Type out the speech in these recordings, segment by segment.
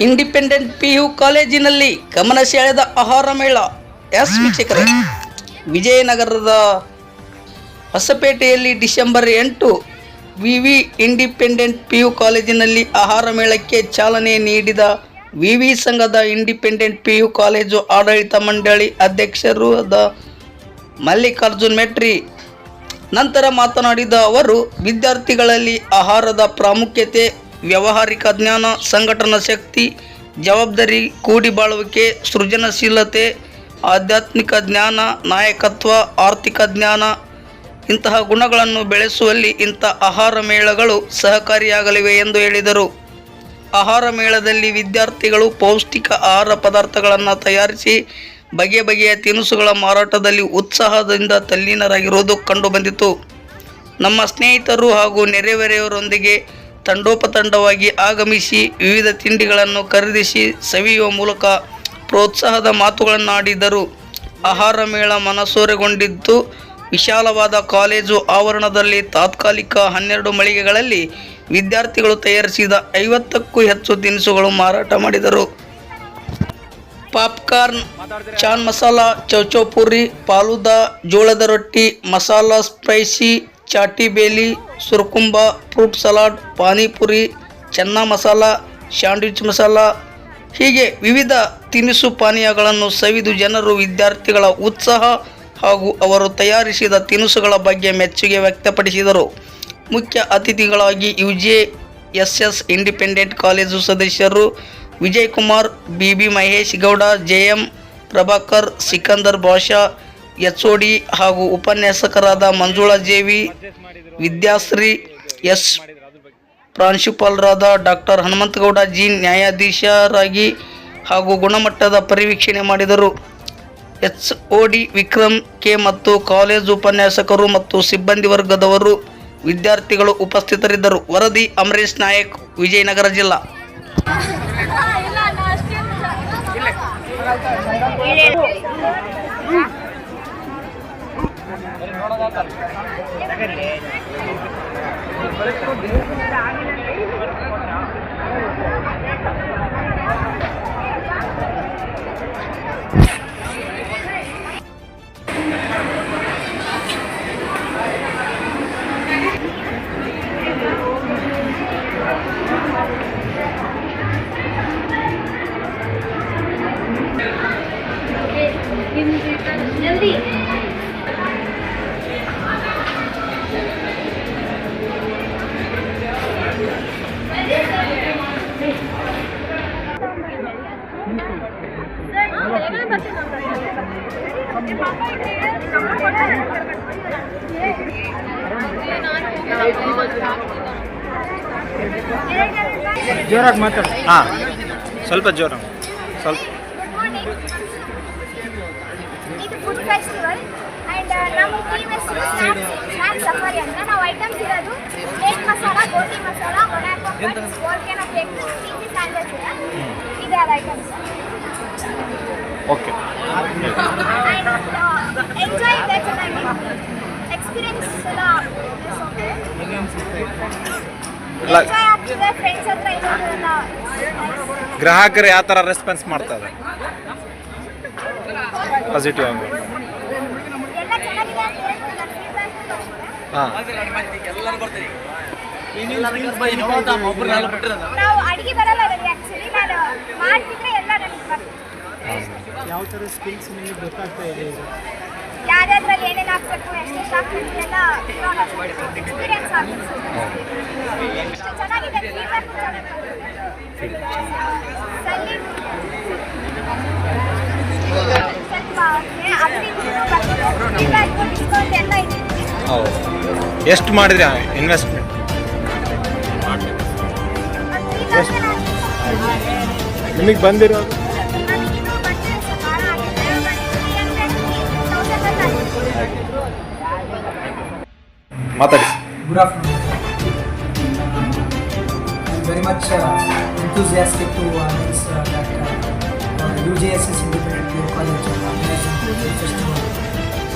Independent P U ಕಾಲೇಜಿನಲ್ಲಿ ಗಮನ ಸೆಳೆದ ಆಹಾರ ಮೇಳ. ಎಸ್ ವೀಕ್ಷಕರೇ, ವಿಜಯನಗರದ ಹೊಸಪೇಟೆಯಲ್ಲಿ ಡಿಸೆಂಬರ್ ಎಂಟು V V independent P U ಕಾಲೇಜಿನಲ್ಲಿ ಆಹಾರ ಮೇಳಕ್ಕೆ ಚಾಲನೆ ನೀಡಿದ ವಿ ವಿ ಸಂಘದ ಇಂಡಿಪೆಂಡೆಂಟ್ ಪಿ ಯು ಕಾಲೇಜು ಆಡಳಿತ ಮಂಡಳಿ ಅಧ್ಯಕ್ಷರು ದ ಮಲ್ಲಿಕಾರ್ಜುನ್ ಮೆಟ್ರಿ. ನಂತರ ಮಾತನಾಡಿದ ಅವರು, ವಿದ್ಯಾರ್ಥಿಗಳಲ್ಲಿ ಆಹಾರದ ಪ್ರಾಮುಖ್ಯತೆ ವ್ಯಾವಹಾರಿಕ ಜ್ಞಾನ ಸಂಘಟನಾ ಶಕ್ತಿ, ಜವಾಬ್ದಾರಿ, ಕೂಡಿ ಬಾಳುವಿಕೆ, ಸೃಜನಶೀಲತೆ, ಆಧ್ಯಾತ್ಮಿಕ ಜ್ಞಾನ, ನಾಯಕತ್ವ, ಆರ್ಥಿಕ ಜ್ಞಾನ ಇಂತಹ ಗುಣಗಳನ್ನು ಬೆಳೆಸುವಲ್ಲಿ ಇಂಥ ಆಹಾರ ಮೇಳಗಳು ಸಹಕಾರಿಯಾಗಲಿವೆ ಎಂದು ಹೇಳಿದರು. ಆಹಾರ ಮೇಳದಲ್ಲಿ ವಿದ್ಯಾರ್ಥಿಗಳು ಪೌಷ್ಟಿಕ ಆಹಾರ ಪದಾರ್ಥಗಳನ್ನು ತಯಾರಿಸಿ ಬಗೆ ಬಗೆಯ ತಿನಿಸುಗಳ ಮಾರಾಟದಲ್ಲಿ ಉತ್ಸಾಹದಿಂದ ತಲ್ಲೀನರಾಗಿರುವುದು ಕಂಡುಬಂದಿತು. ನಮ್ಮ ಸ್ನೇಹಿತರು ಹಾಗೂ ನೆರೆಹೊರೆಯವರೊಂದಿಗೆ ತಂಡೋಪತಂಡವಾಗಿ ಆಗಮಿಸಿ ವಿವಿಧ ತಿಂಡಿಗಳನ್ನು ಖರೀದಿಸಿ ಸವಿಯುವ ಮೂಲಕ ಪ್ರೋತ್ಸಾಹದ ಮಾತುಗಳನ್ನಾಡಿದರು. ಆಹಾರ ಮೇಳ ಮನಸೂರೆಗೊಂಡಿದ್ದು, ವಿಶಾಲವಾದ ಕಾಲೇಜು ಆವರಣದಲ್ಲಿ ತಾತ್ಕಾಲಿಕ ಹನ್ನೆರಡು ಮಳಿಗೆಗಳಲ್ಲಿ ವಿದ್ಯಾರ್ಥಿಗಳು ತಯಾರಿಸಿದ ಐವತ್ತಕ್ಕೂ ಹೆಚ್ಚು ತಿನಿಸುಗಳು ಮಾರಾಟ ಮಾಡಿದರು. ಪಾಪ್ಕಾರ್ನ್, ಚಾನ್ ಮಸಾಲ ಚೌಚೌಪುರಿ ಪಾಲುದ ಜೋಳದ ರೊಟ್ಟಿ, ಮಸಾಲ ಸ್ಪೈಸಿ ಚಾಟಿ ಬೇಲಿ, ಸುರ್ಕುಂಬ, fruit salad, panipuri, chana masala, sandwich masala. ಹೀಗೆ ವಿವಿಧ ತಿನಿಸು ಪಾನೀಯಗಳನ್ನು ಸವಿದು ಜನರು, ವಿದ್ಯಾರ್ಥಿಗಳ ಉತ್ಸಾಹ ಹಾಗೂ ಅವರು ತಯಾರಿಸಿದ ತಿನಿಸುಗಳ ಬಗ್ಗೆ ಮೆಚ್ಚುಗೆ ವ್ಯಕ್ತಪಡಿಸಿದರು. ಮುಖ್ಯ ಅತಿಥಿಗಳಾಗಿ U J S S independent college ಸದಸ್ಯರು Vijay Kumar B B Mahesh Gowda, J M Prabhakar, Sikandar Bhasha H D ಹಾಗೂ ಉಪನ್ಯಾಸಕರಾದ ಮಂಜುಳಾ ಜೇವಿ, ವಿದ್ಯಾಶ್ರೀ ಎಸ್ ಪ್ರಾಂಶುಪಾಲರಾದ ಡಾಕ್ಟರ್ ಹನುಮಂತಗೌಡ, ಜಿ ನ್ಯಾಯಾಧೀಶರಾಗಿ ಹಾಗೂ ಗುಣಮಟ್ಟದ ಪರಿವೀಕ್ಷಣೆ ಮಾಡಿದರು. H O D Vikram K ಮತ್ತು ಕಾಲೇಜು ಉಪನ್ಯಾಸಕರು ಮತ್ತು ಸಿಬ್ಬಂದಿ ವರ್ಗದವರು ವಿದ್ಯಾರ್ಥಿಗಳು ಉಪಸ್ಥಿತರಿದ್ದರು. ವರದಿ, ಅಮರೇಶ್ ನಾಯಕ್, ವಿಜಯನಗರ ಜಿಲ್ಲಾ. जल्दी ಜೋರಾಗಿ ಮಾತಾಡ. ಹಾಂ ಸ್ವಲ್ಪ ಜೋರ. ಸ್ವಲ್ಪ. ಇದು ಫುಡ್ ಫೆಸ್ಟಿವಲ್ ಆ್ಯಂಡ್ ನಮ್ಮ ಟೀಮ್ ಹೆಸರು ಸ್ನ್ಯಾಕ್ಸ್ ಸ್ನ್ಯಾಕ್ಸ್ ಸಫಾರಿ ಅಂತ. ನಾವು ಐಟಮ್ಸ್ ಇರೋದು ಕೇಕ್ ಮಸಾಲ ಗೋಟಿ ಮಸಾಲ ಒಣ ವೋಲ್ಕೆನೋ ಕೇಕ್ ಚೀಸಿ ಸ್ಯಾಂಡಲ್ಸ್ ಇದೆ. ಇದೆ ಅದು ಐಟಮ್ಸ್ ಓಕೆ. ಎಂಜಾಯ್ ಇದೆ ಚೆನ್ನಾಗಿ. ಎಕ್ಸ್ಪೀರಿಯನ್ಸ್ ಎಲ್ಲ ಇಲ್ಲ. ಎಂಜಾಯ್ ಆಗ್ತಿದೆ ಫ್ರೆಂಡ್ಸ್ ಹತ್ರ ಇರೋದೆಲ್ಲ ಗ್ರಾಹಕರು ಯಾವ ಥರ ರೆಸ್ಪಾನ್ಸ್ ಮಾಡ್ತಾರೆ ಪಾಸಿಟಿವ್ ಆಗಿ ಎಲ್ಲ ಚೆನ್ನಾಗಿದೆ ಅಂತ ಹಾಂ. ನಾವು ಅಡಿಗೆ ಬರಲ್ಲ ನನಗೆ ಆ್ಯಕ್ಚುಲಿ ನಾನು ಮಾಡ್ತಿದ್ರೆ ಎಲ್ಲ ನನಗೆ ಬರ್ತದೆ. ಯಾವ ಥರ ಸ್ಕಿಲ್ಸ್ ನಿಮಗೆ ಗೊತ್ತಾಗ್ತಾ ಇದೆ? ಯಾರ್ಯಾದ್ರಲ್ಲಿ ಏನೇನು ಹಾಕ್ಬೇಕು ಎಷ್ಟೆಷ್ಟು ಹಾಕ್ಬೇಕು ಎಲ್ಲ ಎಕ್ಸ್ಪೀರಿಯನ್ಸ್ ಆಗುತ್ತೆ ಎಷ್ಟು ಚೆನ್ನಾಗಿದೆ ಫೀಡ್ಬ್ಯಾಕ್ ಸಲ್ಲಿ ಸ್ವಲ್ಪ ಫೀಡ್ಬ್ಯಾಕ್ ಡಿಸ್ಕೌಂಟ್ ಎಲ್ಲ ಇದೆ ಹೌದು ಎಷ್ಟು ಮಾಡಿದ್ರಿ ಇನ್ವೆಸ್ಟ್ಮೆಂಟ್ ನಿಮಗೆ ಬಂದಿರೋದು? ಮಾತಾಡಿ Good afternoon. I'm very much uh, enthusiastic to announce uh, that uh, uh, UJSS Independent Pure College is organizing the festival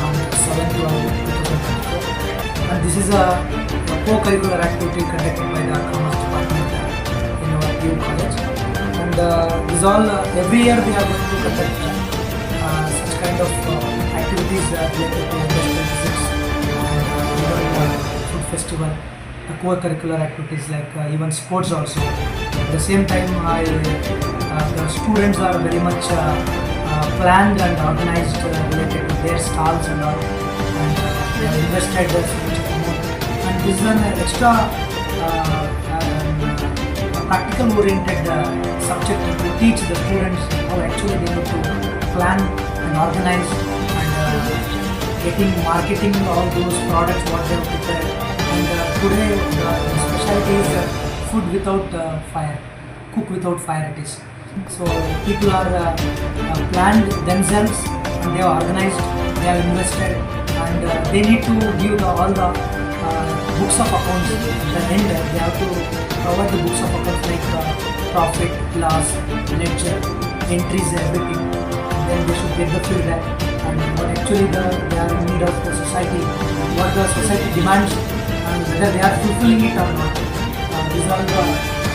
on 7th to 2024. And this is a, a co-curricular activity conducted by the Commerce Department uh, in our Pure College. And uh, this all uh, every year we are going to conduct uh, such kind of uh, activities uh, related to industrial co-curricular activities like uh, even sports also. At the same time, I, uh, the students are very much uh, uh, planned and organized uh, related to their stalls and all, and uh, they have invested so. And this is an extra uh, um, practical oriented uh, subject to teach the students how actually they need to plan and organize and uh, getting marketing all those products what they have prepared and uh, today the specialty is food without uh, fire. Cook without fire it is. So people are uh, uh, planned themselves and they are organized they are invested and they need to give the, all the books of accounts. The end they have to cover the books of accounts like uh, profit loss ledger entries everything. And then they should get the feedback and what actually the, they are in need of the society what the society demands and whether they are fulfilling it or not uh, these are the,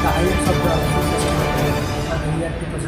the highlights of the food uh,